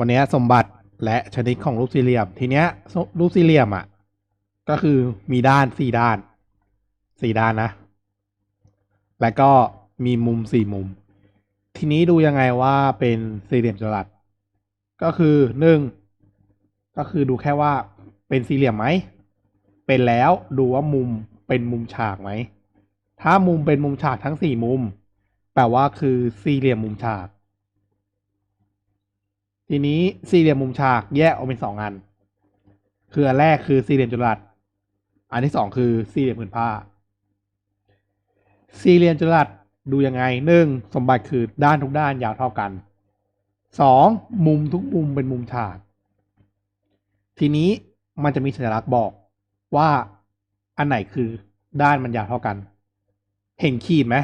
วันนี้สมบัติและชนิดของรูปสี่เหลี่ยม ทีเนี้ยรูปสี่เหลี่ยมอะ ก็คือมีด้านสี่ด้านสี่ด้านนะ แล้วก็มีมุมสี่มุม ทีนี้ดูยังไงว่าเป็นสี่เหลี่ยมจัตุรัสก็คือหนึ่งก็คือดูแค่ว่าเป็นสี่เหลี่ยมไหมเป็นแล้วดูว่ามุมเป็นมุมฉากไหมถ้ามุมเป็นมุมฉากทั้งสี่มุม แปลว่าคือสี่เหลี่ยมมุมฉาก ทีนี้สี่เหลี่ยมมุมฉากแยกออกเป็นสองอัน คืออันแรกคือสี่เหลี่ยมจัตุรัสอันที่สองคือสี่เหลี่ยมผืนผ้า สี่เหลี่ยมจัตุรัสดูยังไงหนึ่งสมบัติคือด้านทุกด้านยาวเท่ากันสองมุมทุกมุมเป็นมุมฉาก ทีนี้มันจะมีสัญลักษณ์บอกว่าอันไหนคือด้านมันยาวเท่ากัน เห็นขีดไหม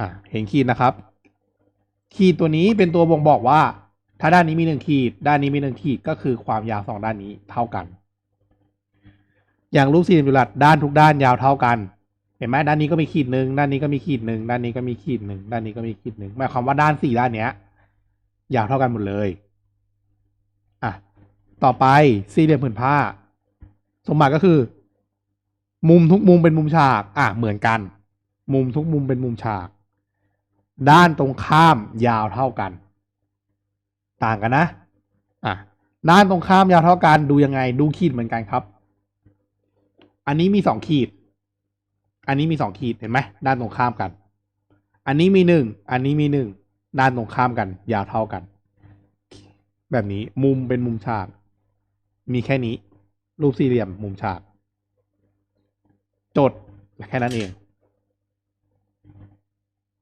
อะเห็นขีดนะครับ ขีดตัวนี้เป็นตัวบ่งบอกว่า ถ้าด้านนี้มีหนึ่งขีด ด้านนี้มีหนึ่งขีดก็คือความยาวสองด้านนี้เท่ากัน อย่างรูปสี่เหลี่ยมจัตุรัสด้านทุกด้านยาวเท่ากัน เห็นไหมด้านนี้ก็มีขีดหนึ่งด้านนี้ก็มีขีดหนึ่งด้านนี้ก็มีขีดหนึ่งด้านนี้ก็มีขีดหนึ่งหมายความว่าด้านสี่ด้านเนี้ย ยาวเท่ากันหมดเลยอะต่อไปสี่เหลี่ยมผืนผ้า สมบัติก็คือ มุมทุกมุมเป็นมุมฉาก อะเหมือนกัน มุมทุกมุมเป็นมุมฉาก ด้านตรงข้ามยาวเท่ากัน ต่างกันนะอะด้านตรงข้ามยาวเท่ากันดูยังไง ดูขีดเหมือนกันครับ อันนี้มีสองขีด อันนี้มีสองขีดเห็นไหมด้านตรงข้ามกัน อันนี้มีหนึ่งอันนี้มีหนึ่งด้านตรงข้ามกัน ยาวเท่ากัน แบบนี้มุมเป็นมุมฉาก มีแค่นี้ รูปสี่เหลี่ยมมุมฉาก จดแค่นั้นเอง